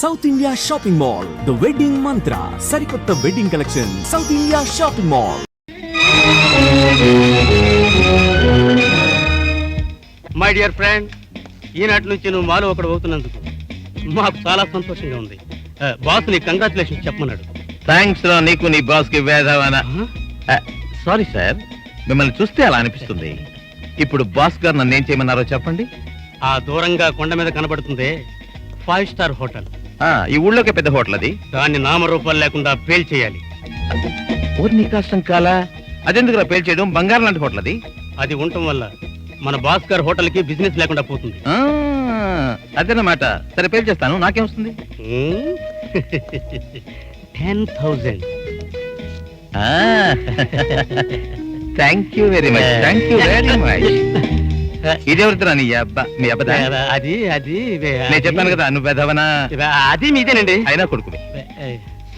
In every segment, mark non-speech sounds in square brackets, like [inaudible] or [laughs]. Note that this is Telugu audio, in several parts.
South India shopping mall the wedding Mantra సరికొత్త wedding collection South India shopping mall my dear friend ఈనాటి నుంచి నువ్వు మాలో ఒకడు అవుతున్నందుకు మాకు చాలా సంతోషంగా ఉంది. బాస్ నీ కంగ్రాచులేషన్స్ చెప్పమన్నాడు. థ్యాంక్స్ రా నీకు నీ బాస్కి వేదవన సారీ సార్ మిమ్మల్ని చూస్తే అలా అనిపిస్తుంది. ఇప్పుడు బాస్ గారు నన్ను ఏం చేయమన్నారో చెప్పండి. ఆ దూరంగా కొండ మీద కనబడుతుంది ఫైవ్ స్టార్ హోటల్ ఈ ఊళ్ళోకి పెద్ద హోటల్ అది. దాన్ని నామరూపాలు లేకుండా పేల్ చేయాలి. ఊరి నీ కష్టం కాలా అదెందుకు పేల్ చేయడం? బంగారం లాంటి హోటల్ అది. అది ఉండటం వల్ల మన బాస్ గారి హోటల్కి బిజినెస్ లేకుండా పోతుంది. ఆ, అదన్నమాట. సరే పేల్ చేస్తాను. నాకేం వస్తుంది? [laughs] Ten thousand. [laughs] Thank you very much. Thank you very much. ఇదెవరిదిరా నీ అబ్బా? మీ అబ్బదా అది అది నేను చెప్పాను కదా నువ్వు వెదవనా అది మీదేనండి. అయినా కొడుకువి.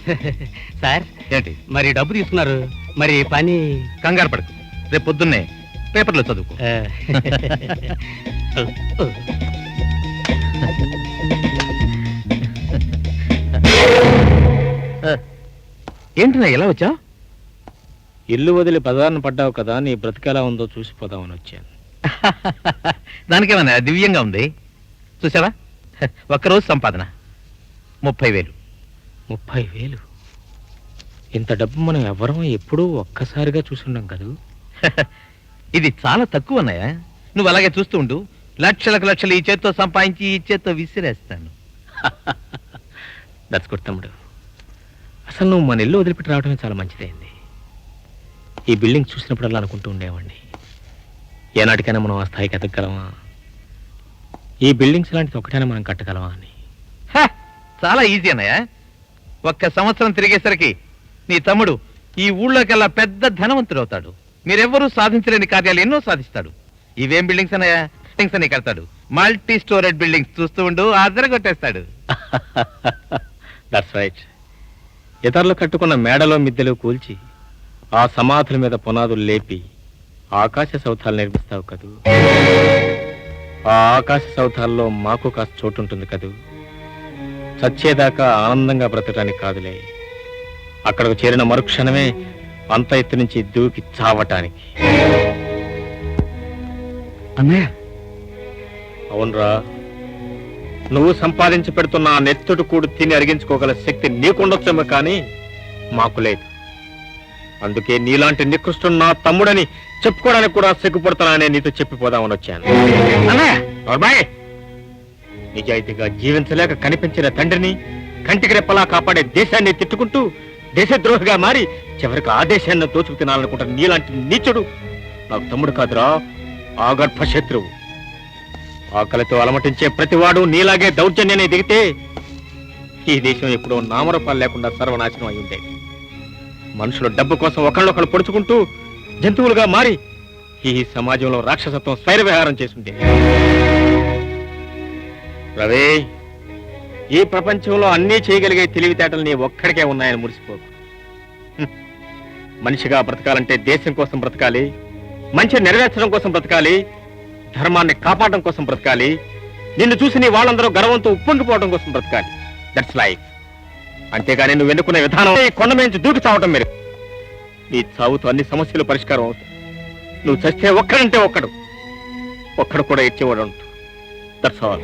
[laughs] సార్ ఏంటి? మరి డబ్బు తీసుకున్నారు. మరి పని? కంగారు పడకు. రేపు పొద్దున్నే పేపర్లో చదువుకో. ఏంటి నా ఎలా వచ్చా ఇల్లు వదిలి పదాన్ని పడ్డావు కదా నీ బ్రతికెలా ఉందో చూసిపోదామని వచ్చాను. [laughs] దానికేమన్నా దివ్యంగా ఉంది? చూసావా? ఒక్కరోజు సంపాదన. ముప్పై వేలు. ముప్పై వేలు? ఇంత డబ్బు మనం ఎవరం ఎప్పుడూ ఒక్కసారిగా చూసుండం కదూ. [laughs] ఇది చాలా తక్కువ అన్నయ్య. నువ్వు అలాగే చూస్తూ ఉండు. లక్షలకు లక్షలు ఈ చేత్తో సంపాదించి ఈ చేత్తో విసిరేస్తాను. [laughs] దట్స్ గుడ్ తమ్ముడు. అసలు నువ్వు మన ఇల్లు వదిలిపెట్టి రావడమే చాలా మంచిదైంది. ఈ బిల్డింగ్ చూసినప్పుడల్లా అనుకుంటూ ఉండేవాడిని. ఏనాటికైనా మనం ఆ స్థాయికి ఎదగలమా ఈ బిల్డింగ్స్ లాంటిది ఒకటైనా మనం కట్టగలమా అని. హ! చాలా ఈజీ అన్నయ్య. ఒక్క సంవత్సరం తిరిగేసరికి నీ తమ్ముడు ఈ ఊళ్ళోకెల్లా పెద్ద ధనవంతుడు అవుతాడు మీరెవ్వరూ సాధించలేని కార్యాలు ఎన్నో సాధిస్తాడు. ఇవేం బిల్డింగ్స్ అన్నయ్య? బిల్డింగ్స్ అని కడతాడు. మల్టీ స్టోరేడ్ బిల్డింగ్స్ చూస్తూ ఉండు ఆదర కొట్టేస్తాడు దట్స్ [laughs] రైట్ ఇతరులు కట్టుకున్న మేడలో మిద్దెలు కూల్చి ఆ సమాధుల మీద పునాదులు లేపి ఆకాశ సౌధాలు నిర్మిస్తావు కదూ. ఆ ఆకాశ సౌధాల్లో మాకు కాస్త చోటు ఉంటుంది కదూ. చచ్చేదాకా ఆనందంగా బ్రతకడానికి కాదులే. అక్కడకు చేరిన మరుక్షణమే అంత ఎత్తు నుంచి దూకి చావటానికి. అన్నయ్య. అవునరా. నువ్వు సంపాదించి పెడుతున్న ఆ నెత్తుడు కూడు తిని అరిగించుకోగల శక్తి నీకుండొచ్చేమో కానీ మాకు లేదు. అందుకే నీలాంటి నికృష్టుడు నా తమ్ముడని చెప్పుకోవడానికి కూడా సిగ్గుపడుతున్నానని నీతో చెప్పిపోదామని వచ్చాను! నిజాయితీగా జీవించలేక కనిపించిన తండ్రిని కంటికి రెప్పలా కాపాడే దేశాన్ని తిట్టుకుంటూ దేశద్రోహిగా మారి చివరికి ఆ దేశాన్ని దోచుకు తినాలనుకుంటున్న నీలాంటి నీచుడు నాకు తమ్ముడు కాదురా ఆగర్భ శత్రువు ఆకలితో అలమటించే ప్రతివాడు నీలాగే దౌర్జన్యాన్ని దిగితే ఈ దేశం ఎప్పుడో నామరూపాలు లేకుండా సర్వనాశనం అయి ఉండేది. మనుషులు డబ్బు కోసం ఒకళ్ళొకళ్ళు పొడుచుకుంటూ జంతువులుగా మారి ఈ సమాజంలో రాక్షసత్వం స్వైర విహారం చేసుండేది రవి ఈ ప్రపంచంలో అన్నీ చేయగలిగే తెలివితేటలు నీ ఒక్కడికే ఉన్నాయని మురిసిపోకు. మనిషిగా బ్రతకాలంటే దేశం కోసం బ్రతకాలి మంచి నెరవేర్చడం కోసం బ్రతకాలి ధర్మాన్ని కాపాడడం కోసం బ్రతకాలి నిన్ను చూసి నీ వాళ్ళందరూ గర్వంతో ఉప్పొంగిపోవడం కోసం బ్రతకాలి. దట్స్ లైఫ్ అంతేగాని నువ్వు ఎన్నుకున్న విధానం ఈ కొండ మీద నుంచి దూకి చావటం మీరు నీ చావుతో అన్ని సమస్యలు పరిష్కారం అవుతాయి. నువ్వు చస్తే ఒక్కడంటే ఒక్కడు. ఒక్కడు కూడా ఇచ్చేవాడు దట్స్ ఆల్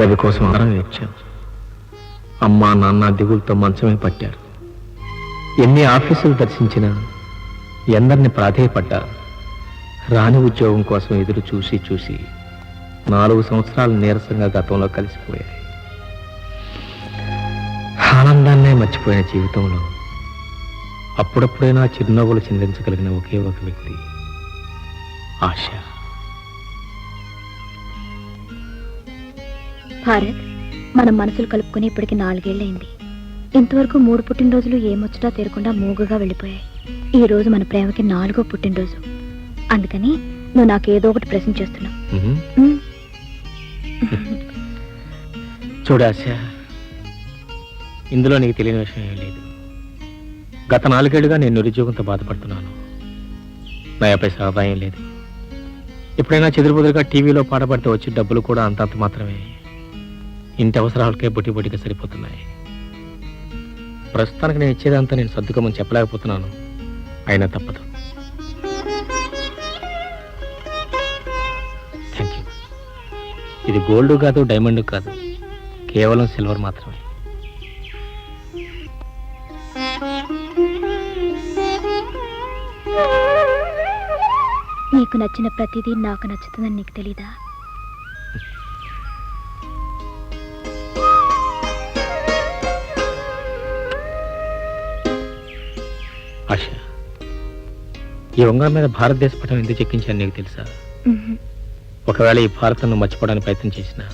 రవి కోసం ఆరం ఇచ్చాం అమ్మా నాన్న దిగులతో మంచమే పట్టారు. ఎన్ని ఆఫీసులు దర్శించినా ఎందరిని ప్రాధేయపడ్డారు రాని ఉద్యోగం కోసం ఎదురు చూసి చూసి నాలుగు సంవత్సరాలు నీరసంగా గతంలో కలిసిపోయాయి. ఆనందాన్నే మర్చిపోయిన జీవితంలో అప్పుడప్పుడైనా చిరునవ్వులు చిందించగలిగిన ఒకే ఒక వ్యక్తి ఆశ. భారత్ మనం మనసులు కలుపుకొని ఇప్పటికి నాలుగేళ్ళైంది ఇంతవరకు మూడు పుట్టినరోజులు ఏమొచ్చటా తీరకుండా మూగుగా వెళ్ళిపోయాయి. ఈ రోజు మన ప్రేమకి నాలుగో పుట్టినరోజు. అందుకని నువ్వు నాకు ఏదో ఒకటి ప్రశ్న చేస్తున్నావు. చూడాశ ఇందులో నీకు తెలియని విషయం ఏం లేదు. గత నాలుగేళ్ళుగా నేను నిరుద్యోగంతో బాధపడుతున్నాను. నయాపై సహాయం లేదు. ఎప్పుడైనా చెదురుబుదురుగా టీవీలో పాటపడితే వచ్చే డబ్బులు కూడా అంతంత మాత్రమే. ఇంటి అవసరాలకే బుట్టి బుట్టిగా సరిపోతున్నాయి. ప్రస్తుతానికి నేను ఇచ్చేదంతా నేను సర్దుకోమని చెప్పలేకపోతున్నాను. అయినా తప్పదు. థ్యాంక్ యూ ఇది గోల్డ్ కాదు డైమండ్ కాదు. కేవలం సిల్వర్ మాత్రమే. నీకు నచ్చిన ప్రతిదీ నాకు నచ్చుతుందని నీకు తెలీదా? ఆశ ఈ ఉంగరం మీద భారతదేశ పటం ఎందుకు చెక్కించాను నీకు తెలుసా. ఒకవేళ ఈ భారతను మర్చిపోవడానికి ప్రయత్నం చేసినా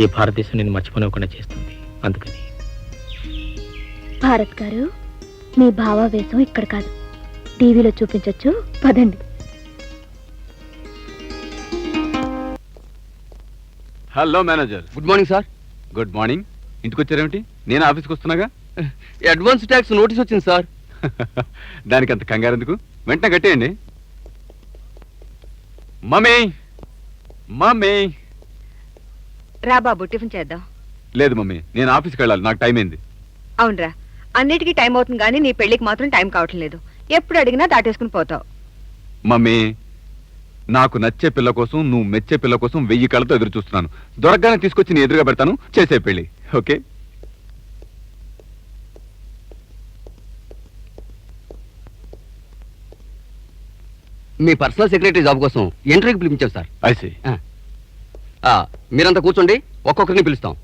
ఈ భారతదేశం నేను మర్చిపోనివ్వకుండా చేస్తుంది. అందుకని. భారత్ గారు మీ భావావేశం ఇక్కడ కాదు. టీవీలో చూపించొచ్చు. పదండి. Hello manager. Good morning sir. Good morning. ఇంటికి వచ్చారేమిటి? నేను ఆఫీస్కి వస్తున్నాగా? అడ్వాన్స్ ట్యాక్స్ నోటీస్ వచ్చింది సార్. [laughs] దానికి అంత కంగారు ఎందుకు వెంటనే కట్టేయండి. మమ్మీ! మమ్మీ! రా బాబు టిఫిన్ చేద్దాం. లేదు మమ్మీ నేను ఆఫీస్కి వెళ్ళాలి నాకు టైం అయింది. అవునరా అన్నిటికీ టైం అవుతుంది కానీ నీ పెళ్ళికి మాత్రం టైం కావటం లేదు. ఎప్పుడు అడిగినా దాటేసుకుని పోతావు. మమ్మీ నాకు నచ్చే పిల్ల కోసం నువ్వు మెచ్చే పిల్ల కోసం వెయ్యి కళ్ళతో ఎదురు చూస్తున్నాను. దొరకగానే తీసుకొచ్చి నీ ఎదురుగా పెడతాను చేసే పెళ్ళి ఓకే? మీ పర్సనల్ సెక్రటరీ జాబ్ కోసం ఇంటర్వ్యూకి పిలిపించాం సార్. ఐసి మీరంతా కూర్చోండి ఒక్కొక్కరిని పిలుస్తాం.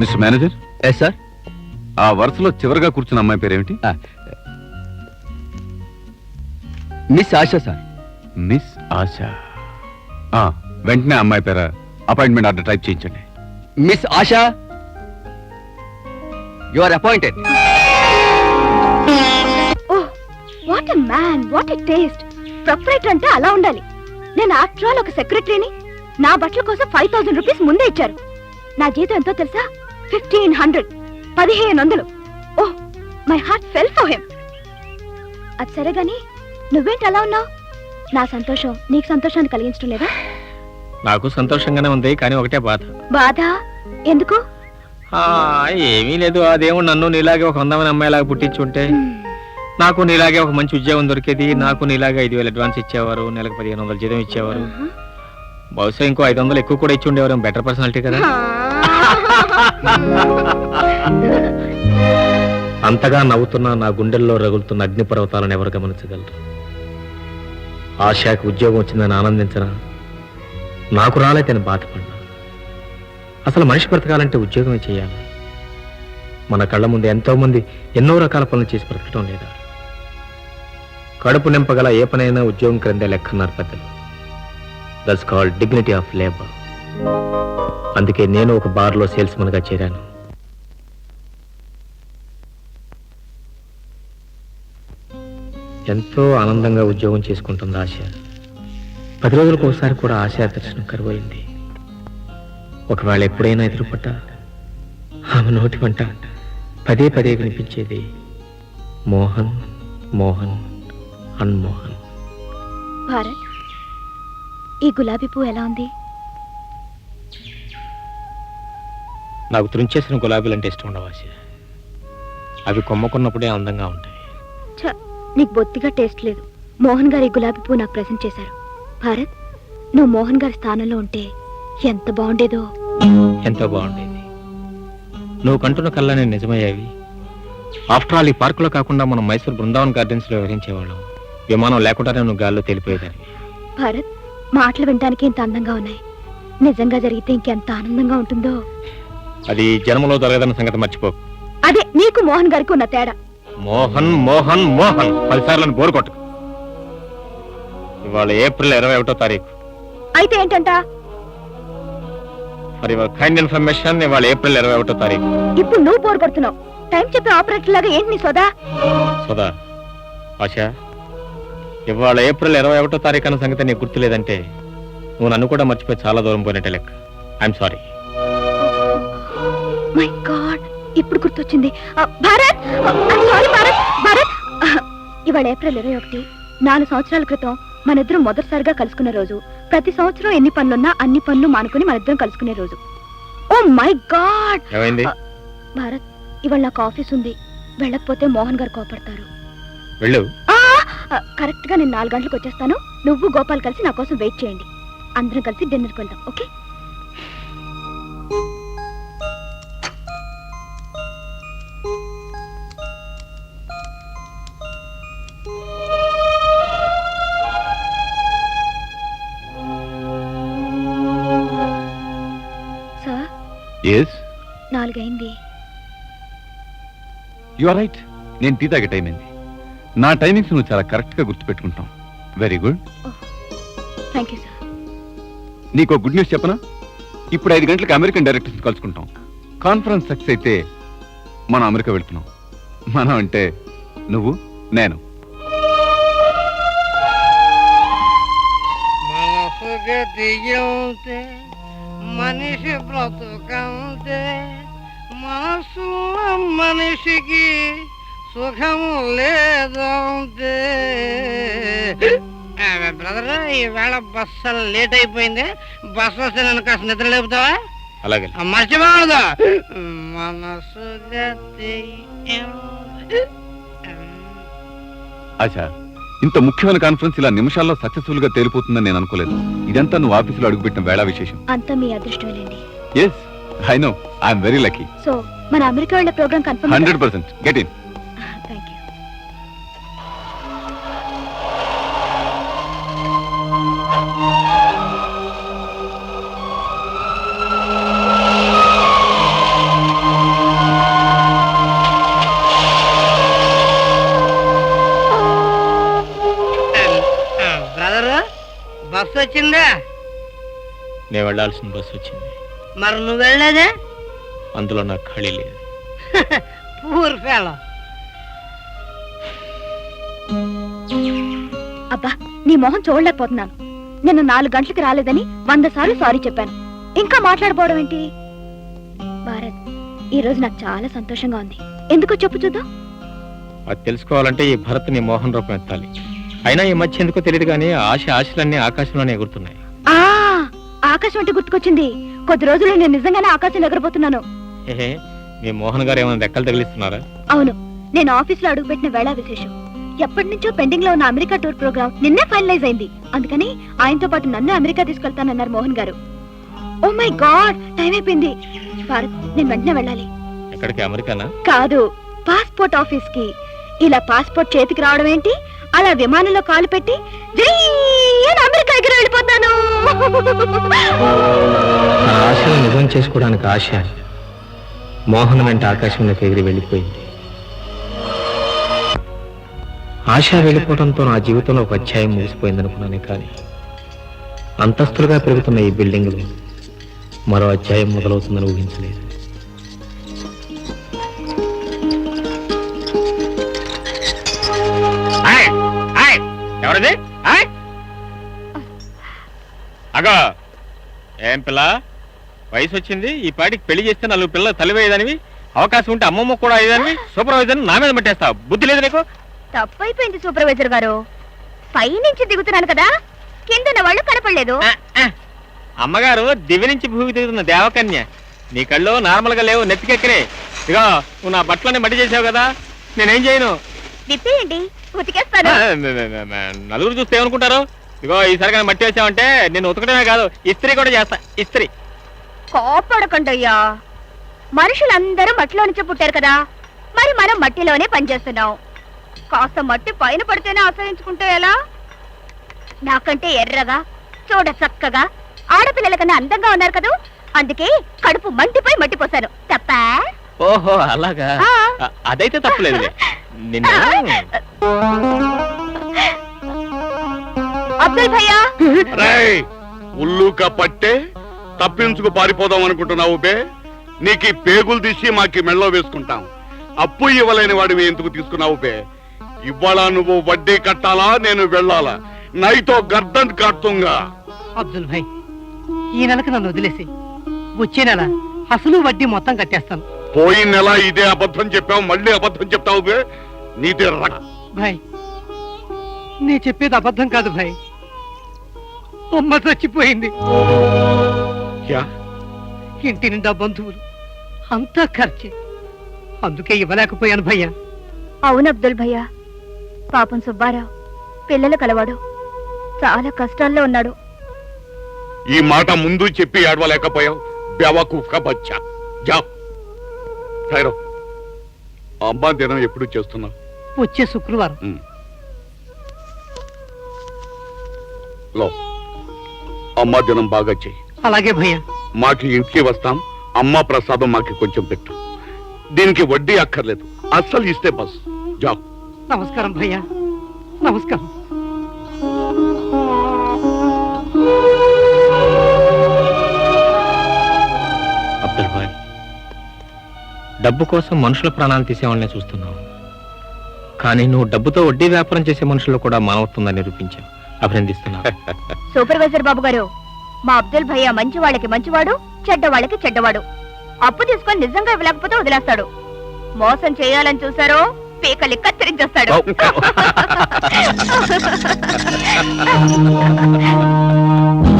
Mister manager yes sir? ఆ వరుసలో చివరిగా కూర్చున్న అమ్మాయి పేరేమిటి? Miss Asha sir. Miss Asha. ఆ, వెంటనే అమ్మాయి పేర అపాయింట్మెంట్ ఆర్డర్ టైప్ చేయించండి. Miss Asha you are appointed what a man what a taste proprietor అంటే అలా ఉండాలి. నేను ఆఫ్టర్ ఆల్ ఒక సెక్రటరీని నా బట్టల కోసం ఫైవ్ థౌసండ్ రూపీస్ ముందే ఇచ్చారు. నా జీతం ఎంతో తెలుసా? Fifteen hundred. పదిహేను వందలు. ఓహ్ my heart fell for him. అది సరే గాని నువ్వేంటి అలా ఉన్నావు? నా సంతోషం నీకు సంతోషాన్ని కలిగించడం లేదా? నాకు సంతోషంగానే ఉంది కానీ ఒకటే బాధ. బాధ? ఎందుకు? ఏమీ లేదు దేవుడు నన్ను నీలాగే ఒక అందమైన అమ్మాయిలాగా పుట్టించుంటే నాకు నీలాగే ఒక మంచి ఉద్యోగం దొరికేది నాకు నీలాగే ఐదు వేలు అడ్వాన్స్ ఇచ్చేవారు నెలకు పదిహేను వందలు జీతం ఇచ్చేవారు. బహుశా ఇంకో ఐదు వందలు ఎక్కువ కూడా ఇచ్చి ఉండేవారు బెటర్ పర్సనాలిటీ కదా. అంతగా నవ్వుతున్న నా గుండెల్లో రగులుతున్న అగ్నిపర్వతాలను ఎవరు గమనించగలరు? ఆశాకి ఉద్యోగం వచ్చిందని ఆనందించరా? నాకు రాలేదని బాధపడినా? అసలు మనిషి బ్రతకాలంటే ఉద్యోగమే చేయాలి? మన కళ్ళ ముందు ఎంతో మంది ఎన్నో రకాల పనులు చేసి బ్రతకటం లేదా? కడుపు నింపగల ఏ పనైనా ఉద్యోగం క్రిందే లెక్కన్నారు పెద్దలు. That's called dignity of labour అందుకే నేను ఒక బార్లో సేల్స్మన్గా చేరాను. ఎంతో ఆనందంగా ఉద్యోగం చేసుకుంటుంది ఆశ. పది రోజులకు ఒకసారి కూడా ఆశ దర్శనం కరువైంది. ఒకవేళ ఎప్పుడైనా ఎదురుపడ్డా ఆమె నోటి వంట పదే పదే వినిపించేది మోహన్ మోహన్ అన్మోహన్. భారత్ ఈ గులాబీ పువ్వు ఎలా ఉంది? నాకు తుంచేసిన గులాబీలు అంటే ఇష్టం ఉండవు ఆశ. అవి కొమ్మకున్నప్పుడే అందంగా ఉంటాయి. ఛ, నీకు బొత్తిగా టేస్ట్ లేదు. మోహన్ గారి ఈ గులాబీ పువ్వు నాకు ప్రెజెంట్ చేశారు. భారత్ నువ్వు మోహన్ గారి స్థానంలో ఉంటే ఎంత బాగుండేదో. ఎంతో బాగుండేది. నువ్వు కంటున్న కళ్ళని నిజమయ్యేవి. ఆఫ్టర్ ఆల్ ఈ పార్కులో కాకుండా మనం మైసూర్ బృందావన్ గార్డెన్స్లో వివరించేవాళ్ళం విమానం లేకుండానే నువ్వు గాల్లో తెలిపోయేదాన్ని భారత్ మాటలు వినడానికి ఇంత అందంగా ఉన్నాయి. నిజంగా జరిగితే ఇంకెంత ఆనందంగా ఉంటుందో. అది జన్మలో జరగదన్న సంగతి మర్చిపో. అదే నీకు మోహన్ గారికి ఉన్న తేడా. మోహన్ మోహన్ మోహన్. పదిసార్లు బోరు కొట్టు. ఇవాళ ఏప్రిల్ ఇరవై ఒకటో తారీఖు. అయితే ఏంటంట? ఫర్ యువర్ కైండ్ ఇన్ఫర్మేషన్ ఇవాళ ఏప్రిల్ ఇరవై ఒకటో తారీఖు. ఇప్పుడు నువ్వు బోర్ కొడుతున్నావు. టైం చెప్పే ఆపరేటర్ లాగా ఏంటి నీ సోదా? సుధా ఆశ ఇవాళ ఏప్రిల్ ఇరవై ఒకటో తారీఖు అన్న సంగతి నీకు గుర్తులేదంటే నువ్వు నన్ను కూడా మర్చిపోయి చాలా దూరం పోయినట్టే లెక్క. ఐఎమ్ సారీ మై గాడ్ ఇప్పుడు గుర్తొచ్చింది. భారత్! సారీ భారత్! భారత్! ఇవాళ ఏప్రిల్ ఇరవై ఒకటి నాలుగు సంవత్సరాల క్రితం మన ఇద్దరం మొదటిసారిగా కలుసుకున్న రోజు. ప్రతి సంవత్సరం ఎన్ని పనులున్నా అన్ని పనులు మానుకుని మన ఇద్దరం కలుసుకునే రోజు. Oh my God! భారత్ ఇవాళ నాకు ఆఫీస్ ఉంది. వెళ్ళకపోతే మోహన్ గారు కోపడతారు. వెళ్ళు. కరెక్ట్గా నేను నాలుగు గంటలకు వచ్చేస్తాను. నువ్వు గోపాల్ కలిసి నా కోసం వెయిట్ చేయండి. అందరం కలిసి డిన్నర్కి వెళ్దాం ఓకే? యు ఆర్ రైట్ నేను టీ తాగే టైం అయింది. నా టైమింగ్స్ నువ్వు చాలా కరెక్ట్గా గుర్తుపెట్టుకుంటాం very good thank you sir నీకు గుడ్ న్యూస్ చెప్పనా? ఇప్పుడు ఐదు గంటలకు అమెరికన్ డైరెక్టర్స్ కలుసుకుంటాం. కాన్ఫరెన్స్ సక్సెస్ అయితే మనం అమెరికా వెళ్తున్నాం. మనం అంటే నువ్వు నేను. మనసు మనిషి బ్రతుకంతే మనసు మనిషికి సుఖము లేదంతే బ్రదర్ ఈవేళ బస్సు లేట్ అయిపోయింది. బస్సు వస్తే నన్ను కాస్త నిద్ర లేపుతావా? అలాగే. ఆ, మర్చిపోకూడదు. మనసు ఆశా ఇంత ముఖ్యమైన కాన్ఫరెన్స్ ఇలా నిమిషాల్లో సక్సెస్ఫుల్గా తేలిపోతుందని నేను అనుకోలేదు. ఇదంతా నువ్వు ఆఫీసులో అడుగుపెట్టిన వేళ విశేషం. అంతా మీ అదృష్టమేనండి yes I know I'm very lucky. So మన అమెరికా వెళ్ళే program confirm hundred percent. Get in. Thank you brother bus వచ్చిందా? నేను వెళ్ళాల్సిన బస్సు వచ్చింది. మరి నువ్వు వెళ్ళలేదే అందులో నాకు ఖాళీ లేదు పూర్ ఫెలో అబ్బా నీ మొహం చూడలేకపోతున్నాను. నిన్న నాలుగు గంటలకు రాలేదని వంద సార్లు సారీ చెప్పాను. ఇంకా మాట్లాడపోవడం ఏంటి? భారత్ ఈ రోజు నాకు చాలా సంతోషంగా ఉంది. ఎందుకో చెప్పు చూద్దాం. అది తెలుసుకోవాలంటే ఈ భరత్ నీ మోహన్ రూపం ఎత్తాలి. అయినా ఈ మధ్య ఎందుకో తెలియదు కానీ ఆశ ఆశలన్నీ ఆకాశంలోనే ఎగురుతున్నాయి. ఆకాశం అంటే గుర్తుకొచ్చింది. కొద్ది రోజులు నేను నిజంగానే ఆకాశం ఎగరబోతున్నాను. ఏహే మీ మోహన్ గారు ఏమైనా రెక్కలు తగిలిస్తున్నారా? అవును నేను ఆఫీస్లో అడుగుపెట్టిన వేళ విశేషం. ఎప్పటి నుంచో పెండింగ్లో ఉన్న అమెరికా టూర్ ప్రోగ్రామ్ నిన్నే ఫైనలైజ్ అయింది. అందుకని ఆయనతో పాటు నన్ను అమెరికా తీసుకెళ్తానన్నారు మోహన్ గారు. ఓ మై గాడ్ టైం అయిపోయింది. భారత్ నేను వెంటనే వెళ్ళాలి. ఎక్కడికి అమెరికానా? కాదు పాస్పోర్ట్ ఆఫీస్కి ఇలా పాస్పోర్ట్ చేతికి రావడం ఏంటి? అలా విమానంలో కాలు పెట్టి అమెరికా దగ్గర వెళ్ళిపోతాను. తన ఆశను నిజం చేసుకోవడానికి ఆశ మోహన్ వెంట ఆకాశంలోకి ఎగిరి వెళ్ళిపోయింది. ఆశ వెళ్ళిపోవడంతో నా జీవితంలో ఒక అధ్యాయం ముగిసిపోయింది అనుకున్నాను కానీ అంతస్తులుగా పెరుగుతున్న ఈ బిల్డింగ్లో మరో అధ్యాయం మొదలవుతుందని ఊహించలేదు. ఎవరిది? అగో. ఏం పిల్ల? వయసు వచ్చింది ఈ పాటికి పెళ్ళి చేస్తే నలుగు పిల్లలు తల్లివేయదానివి అవకాశం ఉంటే అమ్మమ్మ కూడా అయ్యేదానివి సూపర్వైజర్ నా మీద పట్టేస్తావు. బుద్ధి లేదు నీకు? తప్పైపోయింది సూపర్వైజర్ గారు. పై నుంచి దిగుతున్నాను కదా కింద వాళ్ళు కనపడలేదు. అమ్మగారు దివి నుంచి భూమి తిరుగుతున్న దేవకన్య. నీ కళ్ళు నార్మల్గా లేవు నెత్తికెక్కరే ఇగో నువ్వు నా బట్టలని మట్టి చేసావు కదా నేనేం చేయను? విప్పేయండి. ఉతికేస్తాను. నలుగురు చూస్తే ఏమనుకుంటారు? ఇగో ఈసారి కానీ మట్టి వేసావంటే నేను ఉతకడమే కాదు ఇస్త్రీ కూడా చేస్తా ఇస్త్రీ. కోపడకండి అయ్యా మనుషులందరూ మట్టిలో నుంచే పుట్టారు కదా మరి మనం మట్టిలోనే పనిచేస్తున్నాం. కాస్త మట్టి పైన పడితేనే ఆశ్రయించుకుంటే ఎలా? నాకంటే ఎర్రగా చూడ చక్కగా ఆడపిల్లల కన్నా అందంగా ఉన్నారు కదా. అందుకే కడుపు మంటిపోయి మట్టి పోసాను తప్ప? ఓహో అలాగా. ఆ. అదైతే తప్పలేదులే నిన్న అబ్దుల్ భయ్యా. రేయ్ ఉల్లుక పట్టే తప్పించుకు పారిపోదాం అనుకుంటున్నావు బే. నీకు ఈ పేగులు తీసి మాకి మెళ్ళో వేసుకుంటాం. అప్పు ఇవ్వలేని వాడివి ఎందుకు తీసుకున్నావు బే? ఇవాళ నువ్వు వడ్డీ కట్టాలా నేను వెళ్ళాలా? నైతో గర్దన్ కడుతుంగా అబ్దుల్ భాయ్ ఈ నెలకు నన్ను వదిలేసి వచ్చే నెల అసలు వడ్డీ మొత్తం కట్టేస్తాను. పోయిన నెల ఇదే అబద్ధం చెప్పావు మళ్ళీ అబద్ధం చెప్తావు నీదే రక్. భాయ్ నీ చెప్పేది అబద్ధం కాదు భాయ్. అమ్మ చచ్చిపోయింది? ఇంటి నిండా బంధువులు అంతా ఖర్చే. అందుకే ఇవ్వలేకపోయాను భయ్యా. అవును అబ్దుల్ భయ్యా. పాపం సుబ్బారావు పిల్లలు కలవాడు. చాలా కష్టాల్లో ఉన్నాడు. ఈ మాట ముందు చెప్పి ఏడవలేకపోయావు. బెవకూఫ్గా బచ్చా. జా అమ్మా దినం ఎప్పుడు చేస్తున్నావు వచ్చే శుక్రవారం. లో అమ్మా దినం బాగా చెయ్యి. అలాగే భయ్యా. మాకి ఇంటికి వస్తాం అమ్మ ప్రసాదం మాకి కొంచెం పెట్టు. దీనికి వడ్డీ అక్కర్లేదు అస్సలు ఇస్తే బస్. జా నమస్కారం భయ్యా. నమస్కారం. డబ్బు కోసం మనుషుల ప్రాణాలు తీసేవాళ్ళనే చూస్తున్నావు. కానీ నువ్వు డబ్బుతో వడ్డీ వ్యాపారం చేసే మనుషుల్లో కూడా మానవత్వంగా నిరూపించావు. అభినందిస్తున్నావు [laughs] సూపర్వైజర్ బాబు గారు మా అబ్దుల్ భయ్యా మంచి వాళ్ళకి మంచివాడు చెడ్డ వాళ్ళకి చెడ్డవాడు. అప్పు తీసుకొని నిజంగా ఇవ్వలేకపోతే వదిలేస్తాడు. మోసం చేయాలని చూసారో పీకలి కత్తిరించేస్తాడు. [laughs] [laughs]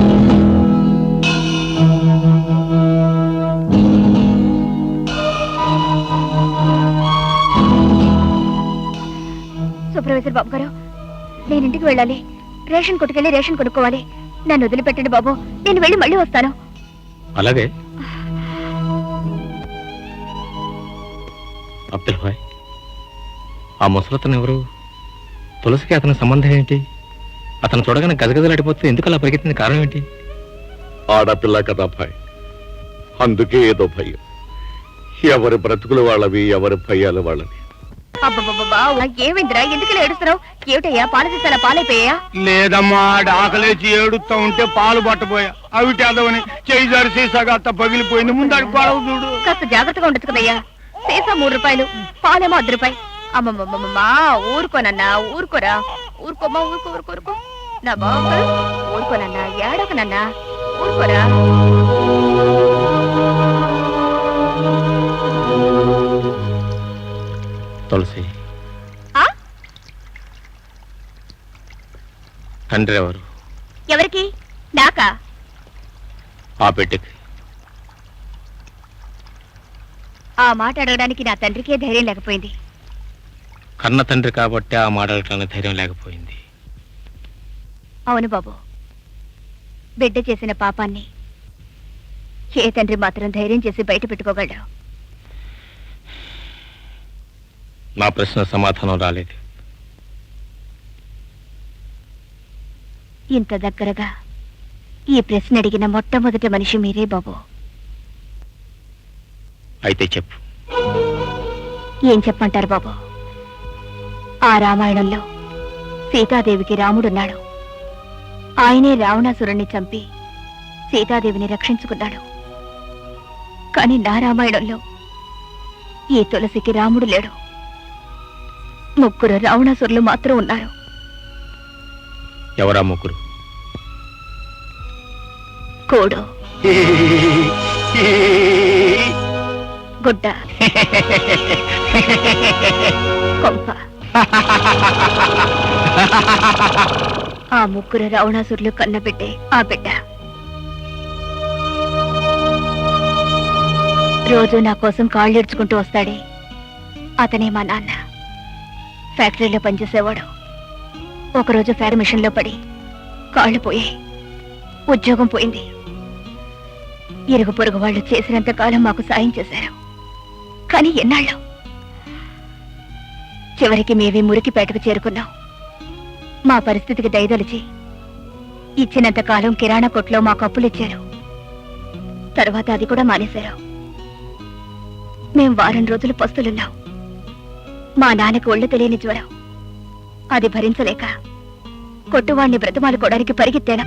సూపర్వైజర్ బాబు గారు నేను ఇంటికి వెళ్ళాలి. రేషన్ కొట్టుకెళ్ళి రేషన్ కొనుక్కోవాలి. నన్ను వదిలిపెట్టండి బాబు. నేను వెళ్ళి మళ్ళీ వస్తాను. అలాగే. అబ్దుల్ భాయ్ ఆ ముసలతను ఎవరు? తులసికి అతని సంబంధం ఏంటి? అతను చూడగానే గజగజలాడిపోతే ఎందుకు అలా పరిగెత్తింది? కారణం ఏంటి? ఆడపిల్ల కదా భయ్ అందుకే ఏదో భయం. ఎవరి బ్రతుకులు వాళ్ళవి ఎవరి భయాలు వాళ్ళవి. ఏమైందిరా ఎందుకు ఏడుస్తున్నావు? ఏమిటయ్యా? పాల సీసాల పాలైపోయా లేదమ్మా ఆకలేచి ఏడుస్తా ఉంటే పాలు పట్టబోయా. అవి చేదవని చేయి జారి సీసాగా అత్త పగిలిపోయింది. ముందాడి గొడవ చూడు. కాస్త జాగ్రత్తగా ఉండొచ్చు కదయ్యా సీసా మూడు రూపాయలు పాలేమో అర్ధ రూపాయి అమ్మమ్మమ్మమ్మా ఊరుకోనన్నా ఊరుకోరా. ఊరుకోమ్మా ఊరుకో ఊరుకో ఊరుకో. నా బాబు ఊరుకోనన్నా ఏడవకనన్నా ఊరుకోరా. తులసి? తండ్రి ఎవరు? ఎవరికి? నాకా? ఆ బిడ్డకి. ఆ మాట అడగడానికి నా తండ్రికే ధైర్యం లేకపోయింది. కన్న తండ్రి కాబట్టి ఆ మాటలకి ధైర్యం లేకపోయింది. అవును బాబు. బిడ్డ చేసిన పాపాన్ని ఏ తండ్రి మాత్రం ధైర్యం చేసి బయట పెట్టుకోగలడు? నా ప్రశ్న సమాధానం రాలేదు. ఇంత దగ్గరగా ఈ ప్రశ్న అడిగిన మొట్టమొదటి మనిషి మీరే బాబు. అయితే చెప్పు. ఏం చెప్పమంటారు బాబు? ఆ రామాయణంలో సీతాదేవికి రాముడున్నాడు. ఆయనే రావణాసురుణ్ణి చంపి సీతాదేవిని రక్షించుకున్నాడు. కానీ నా రామాయణంలో ఈ తులసికి రాముడు లేడు. ముగ్గురు రావణాసురులు మాత్రం ఉన్నారు. ఎవరా ముగ్గురు? కోడు. గుడ్డ. కొంప. ఆ ముగ్గురు రావణాసురులు కన్న బిడ్డే ఆ బిడ్డ. రోజు నా కోసం కాళ్ళు ఇడ్చుకుంటూ వస్తాడే. అతనే మా నాన్న. ఫ్యాక్టరీలో పనిచేసేవాడు. ఒకరోజు ఫ్యాక్టరీ మిషన్లో పడి కాళ్ళు పోయాయి ఉద్యోగం పోయింది. ఇరుగు పొరుగు వాళ్ళు చేసినంత కాలం మాకు సాయం చేశారు. కానీ ఎన్నాళ్ళు? చివరికి మేమే మురికిపేటకు చేరుకున్నాం. మా పరిస్థితికి దయదలిచి ఇచ్చినంత కాలం కిరాణా కొట్లో మాకు అప్పులు ఇచ్చారు. తర్వాత అది కూడా మానేశారు. మేం వారం రోజులు పస్తులున్నాం. మా నాన్నకు ఒళ్ళు తెలియని జ్వరం. అది భరించలేక కొట్టువాణ్ణి బ్రతమాలుకోవడానికి పరిగెత్తాను?